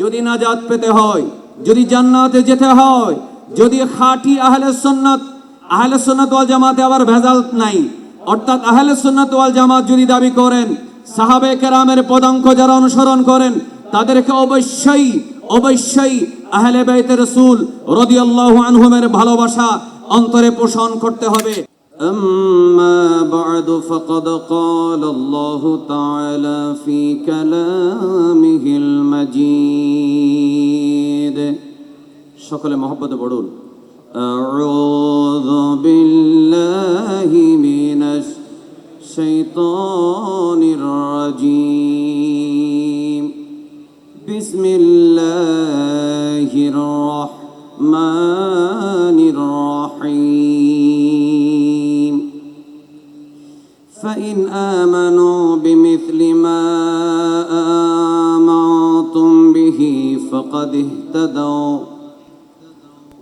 যদি নাজাত পেতে হয়, যদি জান্নাতে যেতে হয়, যদি খাঁটি আহলে সুন্নাত আহলে সুন্নাত ওয়াল জামাতে আবার ভেজাল নাই, অর্থাৎ আহলে সুন্নাত ওয়াল জামাত যদি দাবি করেন, সাহাবে কেরামের পদাঙ্ক যারা অনুসরণ করেন, তাদেরকে অবশ্যই অবশ্যই আহলে বাইতে রসুল রদিয়াল্লাহু আনহুমের ভালোবাসা অন্তরে পোষণ করতে হবে। أما بعد فقد قال الله تعالى في كلامه المجيد. شكرا محبة بدول أعوذ بالله من الشيطان الرجيم. بسم الله الرحمن آمنوا بمثل ما آمنتم به فقد اهتدوا.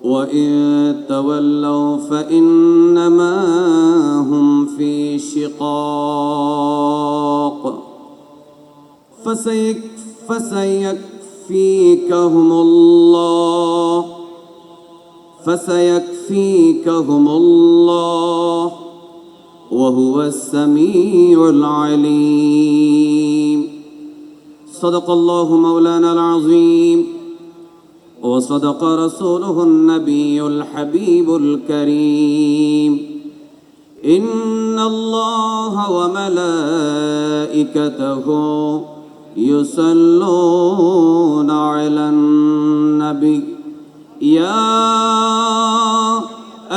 وإن تولوا فإنما هم في شقاق. فسيك فسيكفيكهم الله. فسيكفيكهم الله. وهو السميع العليم. صدق الله مولانا العظيم. وصدق رسوله النبي الحبيب الكريم. إن الله وملائكته يصلون على النبي. يا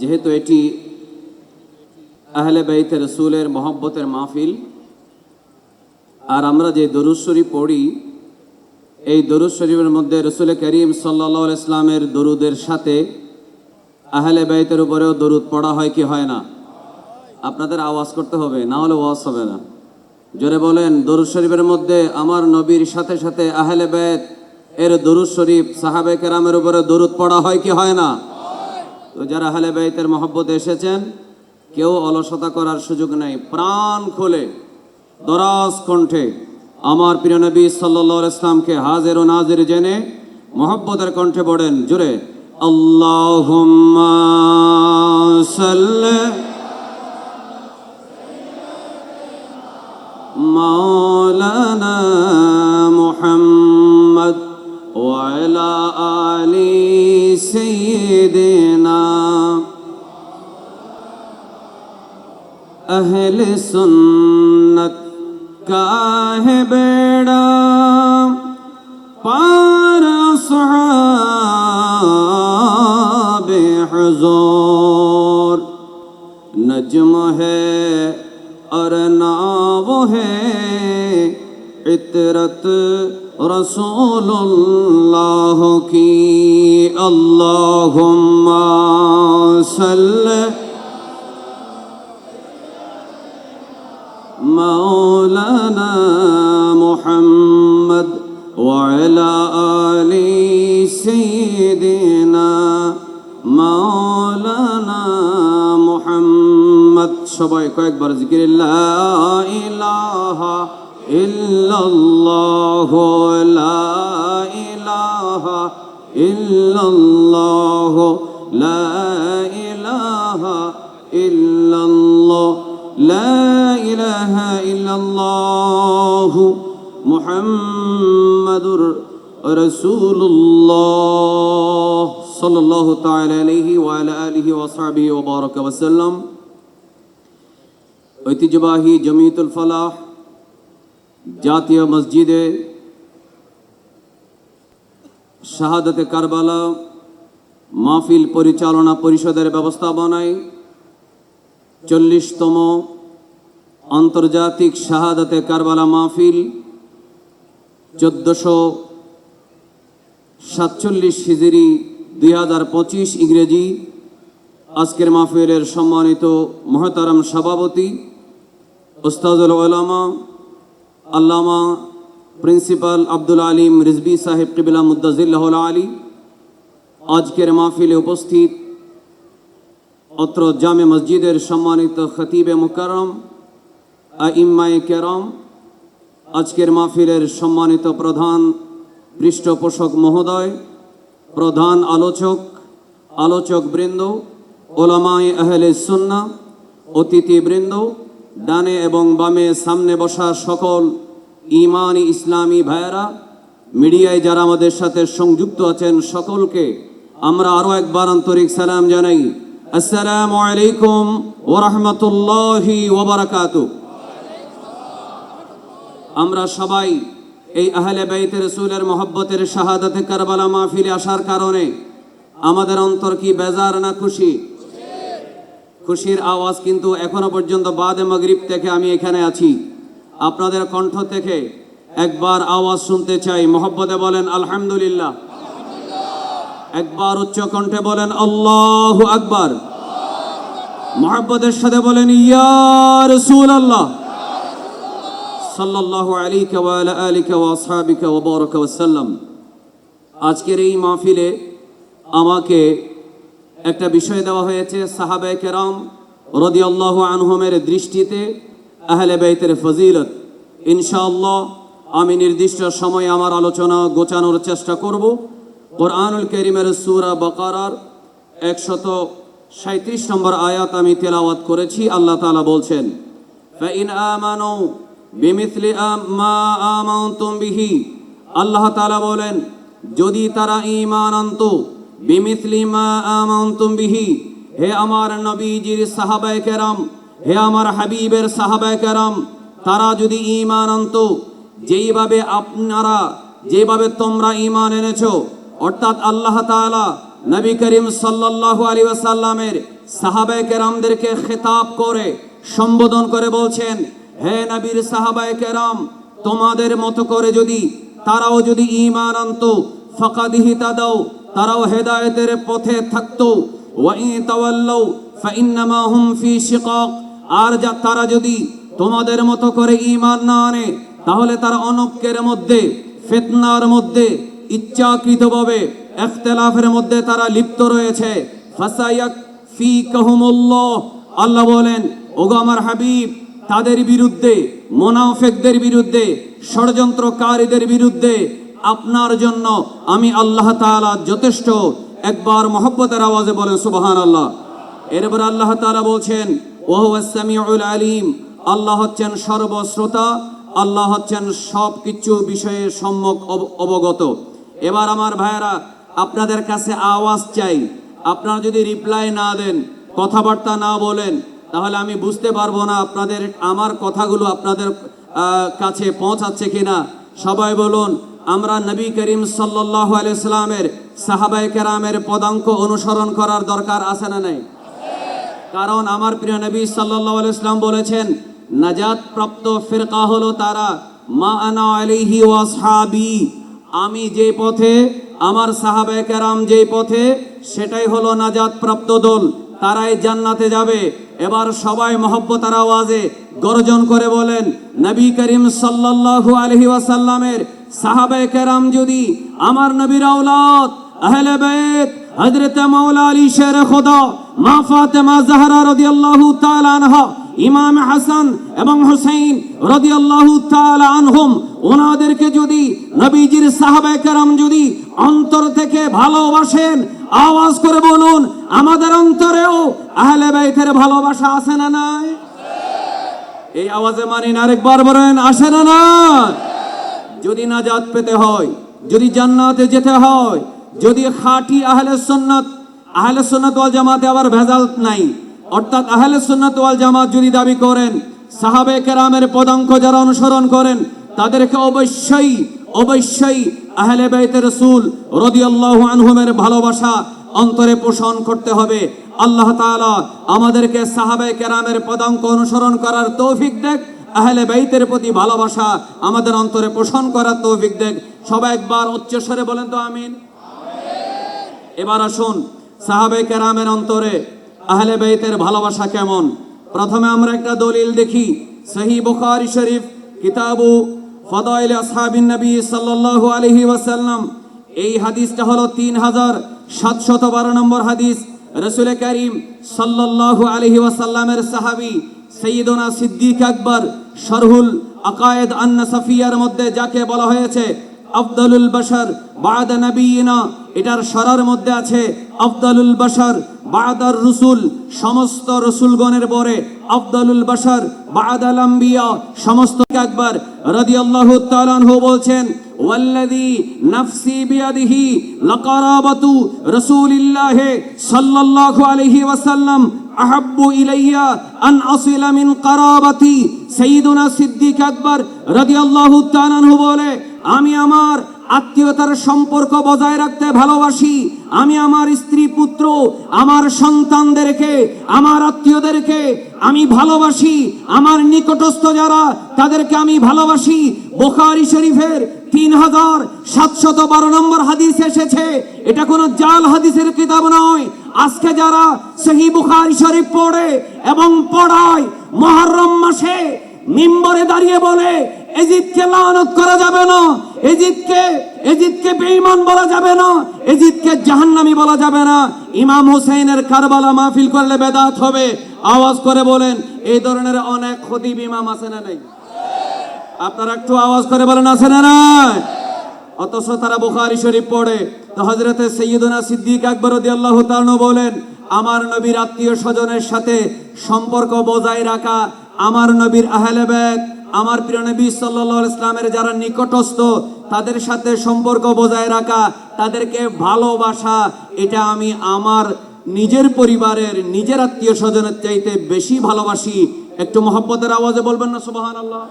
যেহেতু এটি আহলে বাইতে রসুলের মহব্বতের মাহফিল, আর আমরা যে দরুদ শরীফ পড়ি, এই দরুদ শরীফের মধ্যে রসুল করিম সাল্লা ইসলামের দরুদের সাথে আহলে বাইতের উপরেও দরুদ পড়া হয় কি হয় না? আপনাদের আওয়াজ করতে হবে, না হলে ওয়াজ হবে না। জোরে বলেন, দরুদ শরীফের মধ্যে আমার নবীর সাথে সাথে আহলে বাইত এর দরুদ শরীফ সাহাবে কেরামের উপরে দরুদ পড়া হয় কি হয় না? তো যারা আহলে বাইতের মহব্বত এসেছেন, কেউ অলসতা করার সুযোগ নেই। প্রাণ খুলে, দরাজ কণ্ঠে আমার প্রিয় নবী সাল্লাহ ইসলামকে হাজের ও নাজের জেনে মহব্বতের কণ্ঠে পড়েন জুড়ে আল্লাহ سنت کا ہے بیڑا۔ پار صحاب حضور۔ نجم ہے ارنا وہ ہے عطرت رسول اللہ کی۔ اللہم صلی مولانا محمد وعلى آل سيدنا مولانا محمد সবাই কয়েকবার জিকির লা ইলাহা ইল্লাল্লাহ লা ইলাহা ইল্লাল্লাহ লা ইলাহা ইল্লাল্লাহ لا إلا الله إله إلا الله محمد رسول الله صلى الله تعالى عليه وعلى آله وصحبه وبارك وسلم ঐতিহ্যবাহী জমিয়তুল ফালাহ জাতীয় মসজিদে শাহাদতে কারবালা মাহফিল পরিচালনা পরিষদের ব্যবস্থাপনায় চল্লিশতম আন্তর্জাতিক শাহাদাতে কারবালা মাহফিল চোদ্দশো সাতচল্লিশ হিজরি দুই হাজার পঁচিশ ইংরেজি। আজকের মাহফিলের সম্মানিত মহতারাম সভাপতি, ওস্তাদুল ওলামা আল্লামা প্রিন্সিপাল আব্দুল আলিম রিজবি সাহেব কিবিলা মুদাজিল্লাহ আলী। আজকের মাহফিলে উপস্থিত অত্র জামে মসজিদের সম্মানিত খতিবে মুকারম আইম্মায়ে কেরম, আজকের মাহফিলের সম্মানিত প্রধান পৃষ্ঠপোষক মহোদয়, প্রধান আলোচক আলোচক বৃন্দ ওলামায় আহলে সুন্না অতিথিবৃন্দ, ডানে এবং বামে সামনে বসা সকল ইমানি ইসলামী ভাইয়েরা, মিডিয়ায় যারা আমাদের সাথে সংযুক্ত আছেন সকলকে আমরা আরও একবার আন্তরিক সালাম জানাই। আসসালামু আলাইকুম ওরহমতুল্লাহি ওবরাকাতু আমরা সবাই এই আহলে বাইতে রসুলের মহব্বতের শাহাদাতে কারবালা মাহফিলে আসার কারণে আমাদের অন্তর কি বেজার না খুশি? খুশির আওয়াজ কিন্তু এখনও পর্যন্ত বাদে মাগরিব থেকে আমি এখানে আছি। আপনাদের কণ্ঠ থেকে একবার আওয়াজ শুনতে চাই। মহব্বতে বলেন, আলহামদুলিল্লাহ। একবার উচ্চ কণ্ঠে বলেন, আল্লাহ আকবার। মহব্বতের সাথে বলেন, ইয়া রসুল আল্লাহ সাল্লাল্লাহু আলাইহি ওয়া আলা আলিকা ওয়া আসহাবিকা ওয়া বারাকা ওয়া সাল্লাম আজকের এই মাহফিলে আমাকে একটা বিষয় দেওয়া হয়েছে সাহাবে কেরাম রদিয়াল্লাহু আনহুমের দৃষ্টিতে আহলে বাইতের ফজিলত ইনশাআল্লাহ আমি নির্দিষ্ট সময়ে আমার আলোচনা গোছানোর চেষ্টা করব কোরআনুল করিমের সূরা বাকারার একশত সাঁত্রিশ নম্বর আয়াত আমি তেলাওয়াত করেছি আল্লাহ তাআলা বলছেন فإن آمنوا বেমিসলে মা আমন্তম বিহি। আল্লাহ তাআলা বলেন, যদি তারা ইমান আনত, বেমিসলি মা আমন্তম বিহি। হে আমার নবীজির সাহাবায় কেরাম, হে আমার হাবিবের সাহাবায় কেরাম, তারা যদি ইমান আনত, যেইভাবে আপনারা যেভাবে তোমরা ঈমান এনেছ, অর্থাৎ আল্লাহ তাআলা নবী করিম সাল্লাল্লাহু আলী ওয়াসাল্লামের সাহাবায় কেরামদেরকে খেতাব করে, সম্বোধন করে বলছেন হে নবীর সাহাবায়ে কেরাম, তোমাদের মতো করে যদি তারাও যদি ঈমান আনতো ফাকাদিহি তাদাও তারাও হেদায়েতের পথে থাকতো। আর যা তারা যদি তোমাদের মতো করে ঈমান না আনে, তাহলে তারা অনক্যের মধ্যে, ফিতনার মধ্যে, ইচ্ছাকৃতভাবে ইখতিলাফের মধ্যে তারা লিপ্ত রয়েছে। ফাসায়াক ফি কাহুমুল্লাহ আল্লাহ বলেন, ওগো আমার হাবিব তাদের বিরুদ্ধে, মোনাফেকদের বিরুদ্ধে, ষড়যন্ত্রকারীদের বিরুদ্ধে আপনার জন্য আমি আল্লাহ তাআলা যথেষ্ট একবার মহব্বতের আওয়াজে বলেন সুবহান আল্লাহ এরপর আল্লাহ তাআলা বলছেন, ওহুয়া সামিউল আলিম, আল্লাহ হচ্ছেন সর্বশ্রোতা, আল্লাহ হচ্ছেন সব কিছু বিষয়ে সম্যক অব- অবগত। এবার আমার ভাইয়েরা, আপনাদের কাছে আওয়াজ চাই। আপনারা যদি রিপ্লাই না দেন, কথাবার্তা না বলেন তাহলে আমি বুঝতে পারব না আপনাদের, আমার কথাগুলো আপনাদের কাছে পৌঁছাচ্ছে কিনা। সবাই বলুন, আমরা নবী করিম সাল্লাহ আলাইসালামের সাহাবাই কেরামের পদাঙ্ক অনুসরণ করার দরকার আছে না নাই? কারণ আমার প্রিয় নবী সাল্লাহ আলাইসলাম বলেছেন, নাজাত প্রাপ্ত ফিরকা হলো তারা, মা আনা আলাইহি ওয়াসহাবি আমি যে পথে, আমার সাহাবে কেরাম যেই পথে, সেটাই হলো নাজাত প্রাপ্ত দল। তারাই জান্নাতে যাবে। এবার সবাই মহব্বতার আওয়াজে গর্জন করে বলেন, নবী করিম সাল্লাল্লাহু আলাইহি ওয়াসাল্লামের সাহাবে কেরাম যদি আমার নবীর আওলাদ, আহলে বাইত, হযরত মাওলা আলী শের খোদা, মা ফাতেমা জাহরা রাদিয়াল্লাহু তাআলা আনহা, ইমাম হাসান এবং হুসাইন রাদিয়াল্লাহু তাআলা আনহুম, ওনাদেরকে যদি নবীজির সাহাবায়ে কেরাম যদি অন্তর থেকে ভালোবাসেন আওয়াজ করে বলুন, আমাদের অন্তরেও আহলে বাইতের ভালোবাসা আছে না নাই? এই আওয়াজে মানিন, আরেকবার বলেন, আসে না না যদি নাজাত পেতে হয়, যদি জান্নাতে যেতে হয়, যদি খাঁটি আহলে সুন্নাত আহলে সুন্নাত ওয়াল জামাতে আবার ভেজাল নাই, অর্থাৎ আহলে সুন্নাত ওয়াল জামাত যদি দাবি করেন, সাহাবে কেরামের পদাঙ্ক যারা অনুসরণ করেন, তাদেরকে অবশ্যই অবশ্যই আহলে বাইতের রাসূল রাদিয়াল্লাহু আনহুমের ভালোবাসা অন্তরে পোষণ করতে হবে। আল্লাহ তাআলা আমাদেরকে সাহাবে কেরামের পদাঙ্ক অনুসরণ করার তৌফিক দেখ, আহলে বাইতের প্রতি ভালোবাসা আমাদের অন্তরে পোষণ করার তৌফিক দেখ। সবাই একবার উচ্চস্বরে বলেন তো আমিন। এবার আসুন সাহাবে কেরামের অন্তরে আহলে বাইতের ভালোবাসা কেমন? প্রথমে আমরা একটা দলিল দেখি সহি বুখারি শরীফ, কিতাবু ফদাইল আসহাবিন নবী সাল্লাল্লাহু আলাইহি ওয়াসাল্লাম। এই হাদিসটা হলো তিন হাজার সাতশত বারো নম্বর হাদিস। রসুল করিম সাল্লাল্লাহু আলাইহি ওয়াসাল্লামের সাহাবী সৈয়দনা সিদ্দিক আকবর শরহুল আকায়েদ আন্না সাফিয়ার মধ্যে যাকে বলা হয়েছে আফদলুল বাশার বাদা নবীনা এটার সরার মধ্যে আছে আফদলুল বাশার বাদার রসুল, সমস্ত রসুলগণের পরে আফদলুল বাশার বাদাল আম্বিয়া, সমস্ত একবার রাদিয়াল্লাহু তাআলা আনহু বলছেন, ওয়াল্লাযী নাফসি বিয়াদিহি লাকারাবাতু রাসূলিল্লাহি সাল্লাল্লাহু আলাইহি ওয়াসাল্লাম, আহাব্বু ইলাইয়া আন আসিলা মিন কারাবাতি। সাইয়্যিদুনা সিদ্দিক আকবর রাদিয়াল্লাহু তাআলা আনহু বলে আমি আমার আত্মীয়তার সম্পর্ক বজায় রাখতে ভালোবাসি। আমি আমার স্ত্রী পুত্র, আমার সন্তানদেরকে, আমার আত্মীয়দেরকে আমি ভালোবাসি। আমার নিকটস্থ যারা, তাদেরকে আমি ভালোবাসি। বোখারি শরীফের তিন হাজার সাতশত বারো নম্বর হাদিস এসেছে। এটা কোনো জাল হাদিসের কিতাব নয়। আজকে যারা সহি বুখারি শরীফ পড়ে এবং পড়ায়, মহরম মাসে মিম্বরে দাঁড়িয়ে বলে এজিদকে লানত করা যাবে না। এজিদকে এজিদকে বেঈমান বলা যাবে না। এজিদকে জাহান্নামী বলা যাবে না। ইমাম হোসেনের কারবালা মাহফিল করলে বেদাত হবে। আওয়াজ করে বলেন, এই ধরনের অনেক খতিব ইমাম আছে না নেই? আপনারা একটু আওয়াজ করে বলেন, আছে না নাই? অথচ তারা বুখারি শরীফ পড়ে। তো হজরতে সৈয়দনা সিদ্দিক আকবর আল্লাহ তাআলা বলেন, আমার নবীর আত্মীয় স্বজনের সাথে সম্পর্ক বজায় রাখা আমার নবীর আহলে বেত আমার প্রিয় নবী সাল্লাল্লাহু আলাইহি ইসলামের যারা নিকটস্থ, তাদের সাথে সম্পর্ক বজায় রাখা, তাদেরকে ভালোবাসা, এটা আমি আমার নিজের পরিবারের নিজের আত্মীয় স্বজনের চাইতে বেশি ভালোবাসি। একটু মহব্বতের আওয়াজে বলবেন না, সুবহানাল্লাহ?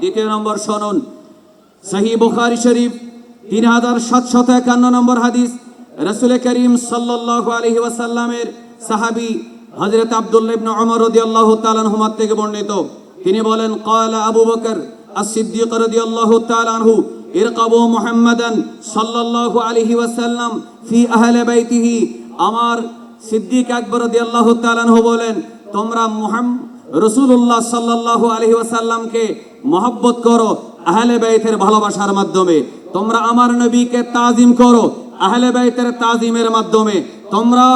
দ্বিতীয় নম্বর শুনুন। সহি বুখারি শরীফ, তিন হাজার সাতশত একান্ন নম্বর হাদিস, রসুল করিম সাল্লাল্লাহু আলাইহি ওয়াসাল্লামের সাহাবী হজরত আব্দুল্লাহ ইবনে ওমর আনহুমা থেকে বর্ণিত। তিনি বলেন ক্বালা আবু বকর as-সিদ্দিক রাদিয়াল্লাহু তাআলা আনহু, ইরকাবু মুহাম্মাদান সাল্লাল্লাহু আলাইহি ওয়াসাল্লাম ফি আহলি বাইতিহি। আমার সিদ্দিক আকবর রাদিয়াল্লাহু তাআলা আনহু বলেন, তোমরা মুহাম্মদ রসুল্লাহ সাল্লাল্লাহু আলহি ওয়াসাল্লামকে মহব্বত করো আহলে বাইতের ভালোবাসার মাধ্যমে। তোমরা আমার নবীকে তাজিম করো আহলে বাইতের তাজিমের মাধ্যমে। তোমরা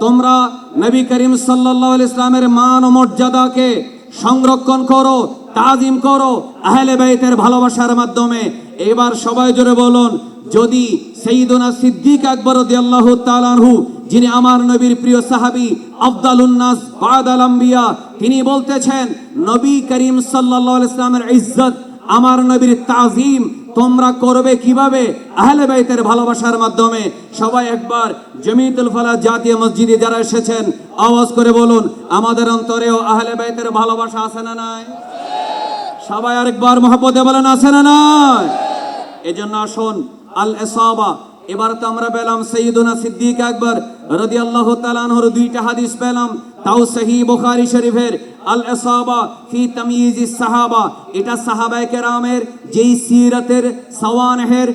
তোমরা নবী করিম আলাইহি ইসলামের মান ও মর্যাদাকে সংরক্ষণ করো, তাজিম করো আহলে বাইতের ভালোবাসার মাধ্যমে। এবার সবাই জোরে বলুন, যদি সেইদোনা সিদ্দিক আকবর রাদিয়াল্লাহু তাআলা আনহু, যিনি আমার নবীর প্রিয় সাহাবী আফদালুন নাস বাদাল আম্বিয়া, তিনি বলতেছেন, নবী করিম আলাইহি ইসলামের ইজ্জত আমার নবীর তাজিম তোমরা করবে কীভাবে? আহলে বাইতের ভালোবাসার মাধ্যমে। সবাই একবার জমিতুল ফালা জাতীয় মসজিদে যারা এসেছেন, আওয়াজ করে বলুন, আমাদের অন্তরেও আহলে বাইতের ভালোবাসা আছে না নাই? সবাই আরেকবার মহব্বতে বলেন, আছে না নাই? এজন্য আসুন আল এসাবা এবার তো আমরা পেলাম সৈয়দুনা সিদ্দিক আকবর, রাদিয়াল্লাহু তাআলা আনহুর দুইটা হাদিস পেলাম, তাও সহি বুখারী শরীফের। আল এসাবা ফি তাময়িজিস সাহাবা। এটা সাহাবায়ে কেরামের যেই সিরাতের সওয়ানহের,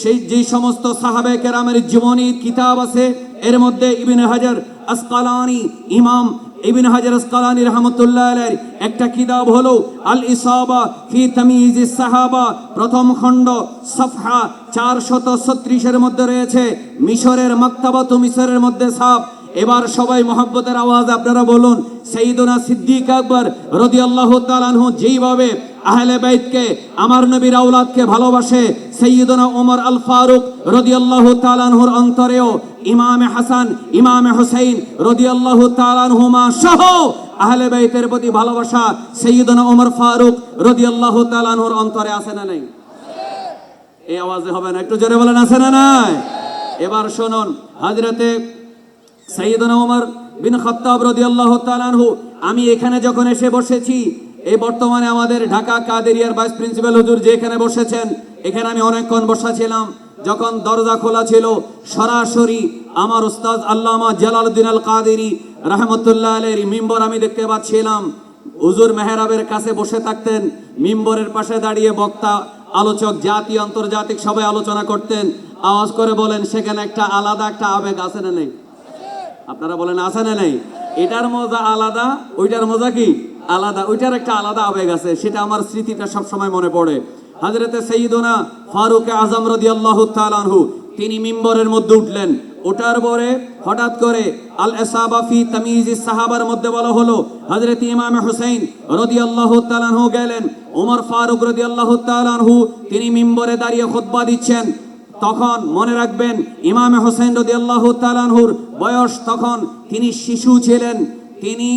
সেই যেই সমস্ত সাহাবায়ে কেরামের জীবনী কিতাব আছে, এর মধ্যে ইবনে হাজার আসকালানি, ইমাম ইবিন হাজার আসকালানি রহমতুল্লাহ আলাইহির একটা কিতাব হলো আল ইসাবা ফি তামিজ সাহাবা। প্রথম খণ্ড সফহা চারশত ছত্রিশের মধ্যে রয়েছে, মিশরের মাক্তাবাত মিশরের মধ্যে সাপ এবার সবাই মহব্বতের আওয়াজ আপনারা বলুন সঈদুনা সিদ্দিক আকবর রদিয়াল্লাহু তাআলা আনহু যেইভাবে আহলে বাইতকে, আমার নবীর আওলাদকে ভালোবাসে সৈয়দনা ওমর আল ফারুক রদিয়াল্লাহু তাআলা আনহুর অন্তরেও, ইমামে হাসান, ইমামে হুসাইন রদিয়াল্লাহু তাআলা আনহুমা সহ আহলে বাইতের প্রতি ভালোবাসা সৈয়দনা ওমর ফারুক রদিয়াল্লাহু তাআলা আনহুর অন্তরে আছে না নাই? এই আওয়াজে হবে না, একটু জোরে বলেন, আছে না নাই? এবার শুনুন হাজরতে সাইয়দনা ওমর বিন খাত্তাব রাদিয়াল্লাহু আমি এখানে যখন এসে বসেছি এই বর্তমানে আমাদের ঢাকা কাদেরিয়ার ভাইস প্রিন্সিপাল হুজুর যে এখানে বসেছেন, এখানে আমি অনেকক্ষণ বসা ছিলাম যখন দরজা খোলা ছিল, সরাসরি আমার উস্তাদ আল্লামা জালালউদ্দিন আল কাদেরি রহমতুল্লাহ আলের মিম্বর আমি দেখতে পাচ্ছিলাম। হুজুর মেহরাবের কাছে বসে থাকতেন, মিম্বরের পাশে দাঁড়িয়ে বক্তা, আলোচক জাতি, আন্তর্জাতিক সবাই আলোচনা করতেন। আওয়াজ করে বলেন, সেখানে একটা আলাদা একটা আবেগ আছে না নেই? আপনারা বলেন, আছে না নাই? এটার মজা আলাদা, ওইটার মজা কি? আলাদা, ওইটার একটা আলাদা আবেগ আছে, সেটা আমার স্মৃতিটা সবসময় মনে পড়ে। হাজরতে সঈদুনা ফারুক আজম রদি আল্লাহ তালানহু তিনি মিম্বরের মধ্যে উঠলেন। ওটার পরে হঠাৎ করে আল এসাবাফি তামিজ সাহাবার মধ্যে বলা হলো হজরত ইমাম হুসাইন রদি আল্লাহ গেলেন। ওমর ফারুক রদি আল্লাহ তিনি মিম্বরে দাঁড়িয়ে খুতবা দিচ্ছেন। তখন মনে রাখবেন ইমাম হোসেন রদি আল্লাহ তালানহুর বয়স তখন তিনি শিশু ছিলেন। তিনি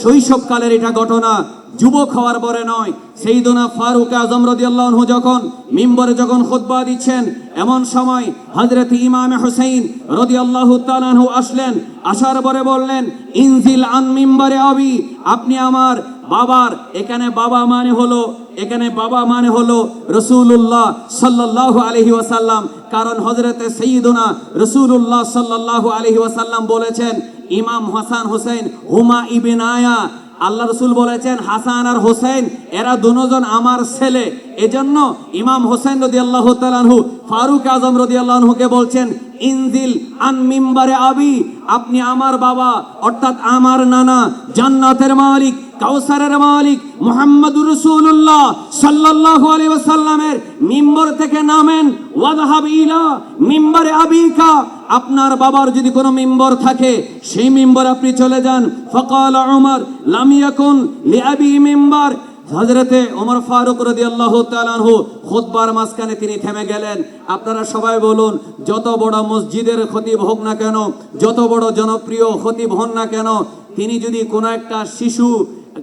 শৈশবকালের এটা ঘটনা যুবক হওয়ার পরে নয়। সেই দোনা ফারুক আজম রদি আল্লাহু যখন মিম্বরে যখন খুতবা দিচ্ছেন, এমন সময় হজরত ইমাম হোসেন রদি আল্লাহ তালানহু আসলেন, আসার পরে বললেন, ইনজিল আন মিম্বরে আবি, আপনি আমার বাবার, এখানে বাবা মানে হলো এখানে বাবা মানে হলো রসুল্লাহ সাল্লাল্লাহু আলহি ওয়াসাল্লাম। কারণ হজরতে সঈদুনা রসুল্লাহ সাল্লাল্লাহু আলহি ওয়াসাল্লাম বলেছেন, ইমাম হাসান হোসেন হুমা ইবিন আয়া, আল্লাহ রসুল বলেছেন, হাসান আর হোসেন এরা দুজন আমার ছেলে। এজন্য ইমাম হোসেন রদি আল্লাহ তালানহু ফারুক আজম রদি আল্লাহকে বলছেন, ইনজিল আন মিম্বারে আবি, আপনি আমার বাবা, অর্থাৎ আমার নানা, জান্নাতের মালিক কাউসারের মালিক মুহাম্মদুর রাসূলুল্লাহ সাল্লাল্লাহু আলাইহি ওয়াসাল্লামের মিম্বর থেকে নামেন ওয়াদহাব ইলা মিম্বরে আবিকা। আপনার বাবার যদি কোনো মিম্বর থাকে, সেই মিম্বর আপনি চলে যান। ফকাল উমর, লাম ইয়াকুন লিআবি মিম্বর। হজরতে ওমর ফারুক রদি আল্লাহ তালানহু খুতবার মাঝখানে তিনি থেমে গেলেন। আপনারা সবাই বলুন, যত বড় মসজিদের খতিব হোক না কেন, যত বড় জনপ্রিয় খতিব হন না কেন, তিনি যদি কোনো একটা শিশু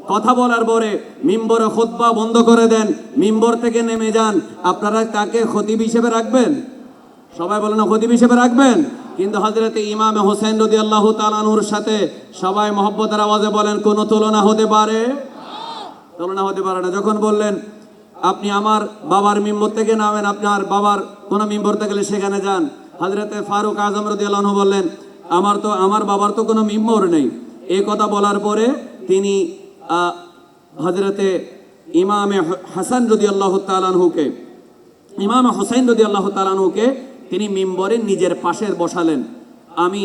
কথা বলার পরে মিম্বরে খুতবা বন্ধ করে দেন, মিম্বর থেকে নেমে যান। আপনারা তাকে খতিব হিসেবে রাখবেন? সবাই বলেন, খতিব হিসেবে রাখবেন। কিন্তু হজরতে ইমামে হোসেন রদি আল্লাহ তালানুর সাথে সবাই মহব্বতের আওয়াজে বলেন, কোনো তুলনা হতে পারে? তুলনা হতে পারে না। যখন বললেন, আপনি আমার বাবার মিম্বর থেকে নামেন, আপনার বাবার কোনো মিম্বর থেকে গেলে সেখানে যান। হজরতে ফারুক আজম রদি আল্লাহ বললেন, আমার তো, আমার বাবার তো কোনো মিম্বর নেই। এই কথা বলার পরে তিনি হজরতে ইমামে হাসান রদি আল্লাহ তালানহুকে ইমাম হোসেন রদি আল্লাহ তালানুকে তিনি মিম্বরে নিজের পাশে বসালেন। আমি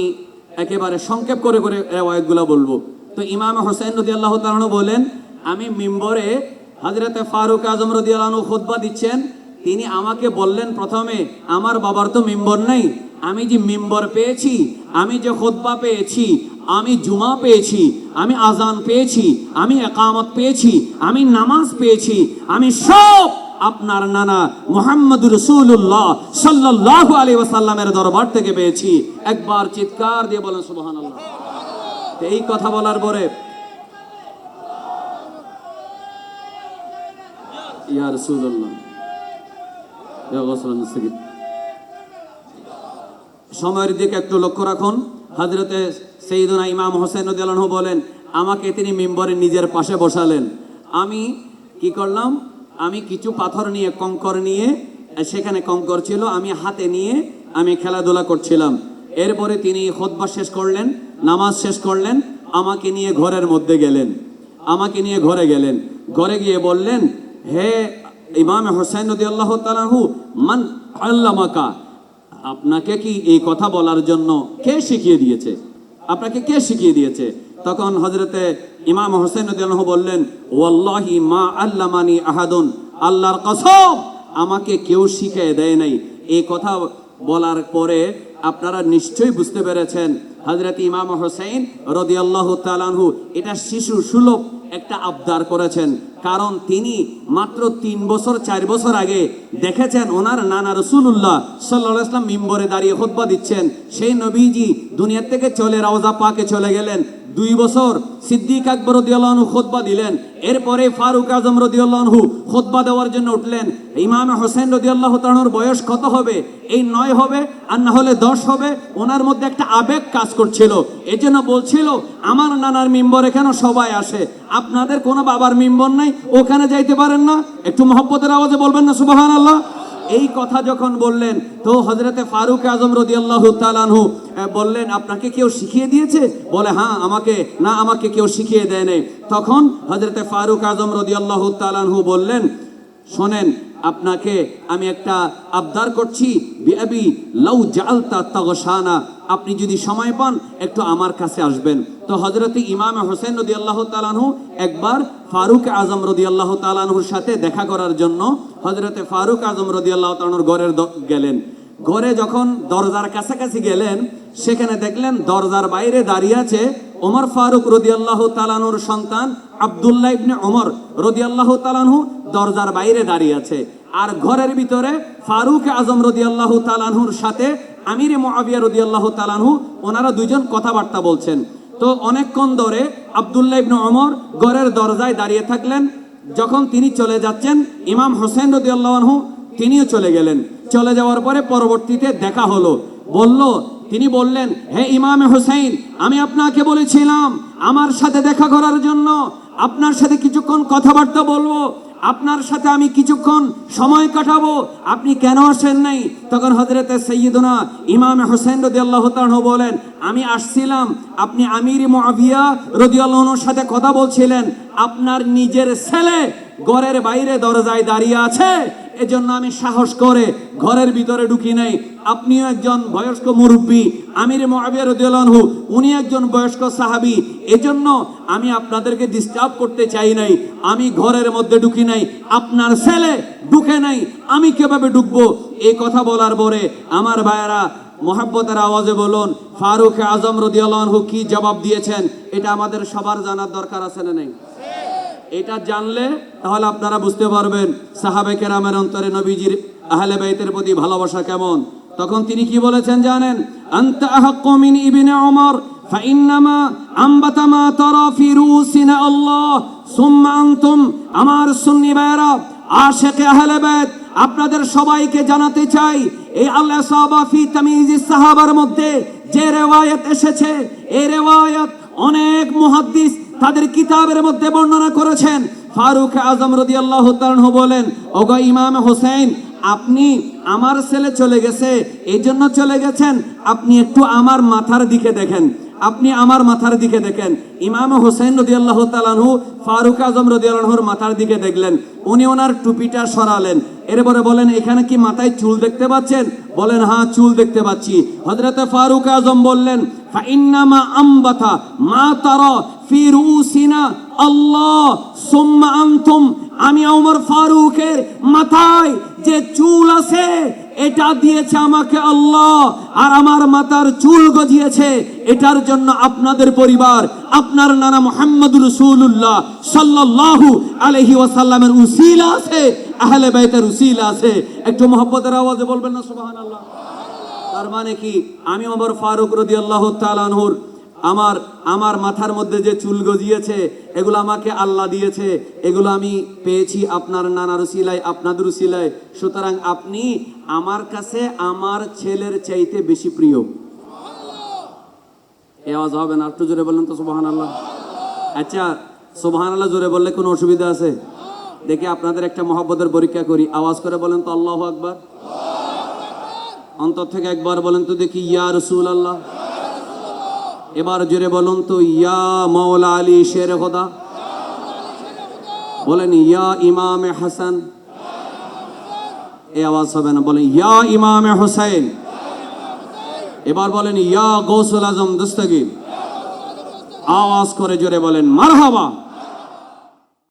একেবারে সংক্ষেপ করে করে রেওয়ায়তগুলো বলব। তো ইমাম হোসেন রদি আল্লাহ তালানু বলেন, আমি মিম্বরে হজরতে ফারুক আজম রদি আল্লাহনু খুতবা দিচ্ছেন। তিনি আমাকে বললেন প্রথমে, আমার বাবার তো মিম্বর নেই। আমি যে মিম্বর পেয়েছি, আমি যে খুতবা পেয়েছি আমি জুমা পেয়েছি, আমি আজান পেয়েছি, আমি একামত পেয়েছি, আমি নামাজ পেয়েছি, আমি সব আপনার নানা মোহাম্মদ রসুল্লাহ সাল্লাহ আলী ওয়াসাল্লামের দরবার থেকে পেয়েছি। একবার চিৎকার দিয়ে বলেন সুবহান এই কথা বলার পরে। সময়ের দিকে একটু লক্ষ্য রাখুন। হজরতে সঈদুনা ইমাম হোসেন উদ্দালহ বলেন, আমাকে তিনি মিম্বরে নিজের পাশে বসালেন। আমি কি করলাম? আমি কিছু পাথর নিয়ে, কঙ্কর নিয়ে, সেখানে কঙ্কর ছিল, আমি হাতে নিয়ে আমি খেলাধুলা করছিলাম। এরপরে তিনি খোদবা শেষ করলেন, নামাজ শেষ করলেন, আমাকে নিয়ে ঘরের মধ্যে গেলেন। আমাকে নিয়ে ঘরে গেলেন। ঘরে গিয়ে বললেন, হে ইমাম হোসেন নদী আল্লাহ তালাহু মান আল্লামাকা? আপনাকে কি এই কথা বলার জন্য কে শিখিয়ে দিয়েছে? আপনাকে কে শিখিয়ে দিয়েছে? তখন হজরতে ইমাম হোসেন বললেন, ওয়াল্লাহি মা আল্লামানি আহাদুন, আল্লাহর কসম, আমাকে কেউ শিখিয়ে দেয় নাই। এই কথা বলার পরে আপনারা নিশ্চয়ই বুঝতে পেরেছেন হজরত ইমাম হোসেন রদি আল্লাহ তালানহু এটা শিশু সুলভ একটা আবদার করেছেন। কারণ তিনি মাত্র তিন বছর, চার বছর আগে দেখেছেন ওনার নানা রসুল্লাহ সাল্লাহ ইসলাম মিম্বরে দাঁড়িয়ে খুতবা দিচ্ছেন। সেই নবীজি দুনিয়ার থেকে চলে, রাওজা পাকে চলে গেলেন। দুই বছর সিদ্দিক আকবর রদিয়াল্লাহু খুতবা দিলেন। এরপরে ফারুক আজম রদিয়াল্লাহু খুতবা দেওয়ার জন্য উঠলেন। ইমাম হোসেন রদিয়াল্লাহ তানুর বয়স কত হবে? এই নয় হবে আর না হলে দশ হবে। ওনার মধ্যে একটা আবেগ কাজ করছিল। এই জন্য বলছিল, আমার নানার মিম্বর এখানে সবাই আসে। আপনাদের কোনো বাবার মিম্বর নাই, ওখানে যাইতে পারেন না। একটু মহব্বতের আওয়াজে বলবেন না সুবাহান আল্লাহ এই কথা যখন বললেন, তো হজরতে ফারুক আজম রদি আল্লাহ তালানহু বললেন, আপনাকে কেউ শিখিয়ে দিয়েছে? বলে হ্যাঁ আমাকে। না, আমাকে কেউ শিখিয়ে দেয় নাই। তখন হজরতে ফারুক আজম রদি আল্লাহ তালানহু বললেন, শোনেন, আপনাকে আমি একটা আবদার করছি লাউ জালতা তাগশানা। আপনি যদি সময় পান, একটু আমার কাছে আসবেন। তো হজরতে ইমাম হোসেন রদি আল্লাহ তালানহু একবার ফারুক আজম রদি আল্লাহ তালানহুর সাথে দেখা করার জন্য হজরতে ফারুক আজম রদি আল্লাহ তালানুর ঘরের গেলেন। ঘরে যখন দরজার কাছাকাছি গেলেন, সেখানে দেখলেন দরজার বাইরে দাঁড়িয়ে আছে ওমর ফারুক রদিয়াল্লাহ তালানুর সন্তান আবদুল্লাহ ইবনে ওমর রদিয়াল্লাহ তালানহু দরজার বাইরে দাঁড়িয়ে আছে। আর ঘরের ভিতরে ফারুক আজম রদিয়াল্লাহ তালানহুর সাথে আমির মুআবিয়া রদিয়াল্লাহ তালানহু ওনারা দুইজন কথাবার্তা বলছেন। তো অনেকক্ষণ ধরে আবদুল্লাহ ইবনে ওমর ঘরের দরজায় দাঁড়িয়ে থাকলেন। যখন তিনি চলে যাচ্ছেন, ইমাম হোসেন রদিয়াল্লাহ আনহু তিনিও চলে গেলেন। চলে যাওয়ার পরে পরবর্তীতে দেখা হলো। বলল, তিনি বললেন, হে ইমাম হোসেন আমি আপনাকে বলেছিলাম, আমার সাথে দেখা করার জন্য আপনার সাথে কিছুক্ষণ কথাবার্তা বলব। আপনার সাথে আমি কিছুক্ষণ সময় কাটাবো। আপনি কেন আসেন নাই? তখন হজরতে সৈয়দনা ইমাম হোসেন রদি আল্লাহ বলেন, আমি আসছিলাম। আপনি আমির মহাবিয়া রদি আল্লাহর সাথে কথা বলছিলেন। আপনার নিজের ছেলে ঘরের বাইরে দরজায় দাঁড়িয়ে আছে। এজন্য আমি সাহস করে ঘরের ভিতরে ঢুকি নাই। আপনিও একজন বয়স্ক মুরব্বী, আমির রাদিয়াল্লাহু উনি একজন বয়স্ক সাহাবি। এজন্য আমি আপনাদেরকে ডিস্টার্ব করতে চাই নাই। আমি ঘরের মধ্যে ঢুকি নাই। আপনার ছেলে ঢুকে নাই। আমি কীভাবে ঢুকবো? এই কথা বলার পরে আমার ভাইয়েরা মোহাব্বতের আওয়াজে বলুন, ফারুক আজম রদিয়াল্লাহু কি জবাব দিয়েছেন? এটা আমাদের সবার জানার দরকার আছে না নেই? এটা জানলে তাহলে আপনারা বুঝতে পারবেন সাহাবে কেরামের অন্তরে নবীজির আহলে বাইতের প্রতি ভালোবাসা কেমন। তখন তিনি কি বলেছেন জানেন? আনতা আহাক্কু মিন ইবনে ফাইন্নামা আম্বাতা মা তারা ফি আল্লাহ, সুম্মা আনতুম, আমার সুন্নি ভাইরা আশেকে আহলে বাইত, আপনাদের সবাইকে জানাতে চাই, এই আল্লাহ সাহাবা ফি তামিজ সাহাবার মধ্যে যে রেওয়ায়াত এসেছে, এই রেওয়ায়াত অনেক মুহাদ্দিস তাদের কিতাবের মধ্যে বর্ণনা করেছেন। ফারুক আজম রদি আল্লাহ বলেন, ওগো ইমাম হোসেন আপনি আমার ছেলে চলে গেছে এই জন্য চলে গেছেন, আপনি একটু আমার মাথার দিকে দেখেন। আপনি আমার মাথার দিকে দেখেন। ইমাম হোসেন রদি আল্লাহ তালানহু ফারুক আজম রদি আল্লাহর মাথার দিকে দেখলেন। উনি ওনার টুপিটা সরালেন। এরপরে বলেন, এখানে কি মাথায় চুল দেখতে পাচ্ছেন? বলেন হ্যাঁ চুল দেখতে পাচ্ছি। হজরতে ফারুক আজম বললেন ফাইন্নামা আম্বাথা মা তারা আল্লাহ আমি ওমর ফারুকের মাথায় যে চুল আছে, এটা দিয়েছে আমাকে আল্লাহ, আর আমার মাথার চুল গজিয়েছে, এটার জন্য আপনাদের পরিবার, আপনার নানা মোহাম্মদ রসুল্লাহ সাল্লাল্লাহু আলহি ওয়াসাল্লামের উসিলা আছে, আহলে বাইতের উসিলা আছে। একটু মোহব্বতের আওয়াজে বলবেন না, সুবহানাল্লাহ? তার মানে কি? আমি ওমর ফারুক রদি আল্লাহ তালানহুর আমার আমার মাথার মধ্যে যে চুল গজিয়েছে, এগুলো আমাকে আল্লাহ দিয়েছে, এগুলো আমি পেয়েছি আপনার নানার উসিলায়, আপনাদের উসিলায়। সুতরাং আপনি আমার কাছে আমার ছেলের চাইতে বেশি প্রিয়। এ আওয়াজ হবে না, একটু জোরে বললেন তো সুবাহান আল্লাহ আচ্ছা সুবাহান আল্লাহ জোরে বললে কোনো অসুবিধা আছে? দেখে আপনাদের একটা মহব্বতের পরীক্ষা করি। আওয়াজ করে বলেন তো, আল্লাহ আকবার। অন্তর থেকে একবার বলেন তো দেখি, ইয়া রসুল আল্লাহ এবার জোরে বলুন তো, ইয়া মৌলা আলী শের খোদা। বলেন, ইয়া ইমামে হাসান। এই আওয়াজ হবে না, বলেন, ইয়া ইমামে হোসেন এবার বলেন, ইয়া গৌসুল আজম দস্তগীর। আওয়াজ করে জোরে বলেন, মারহাবা।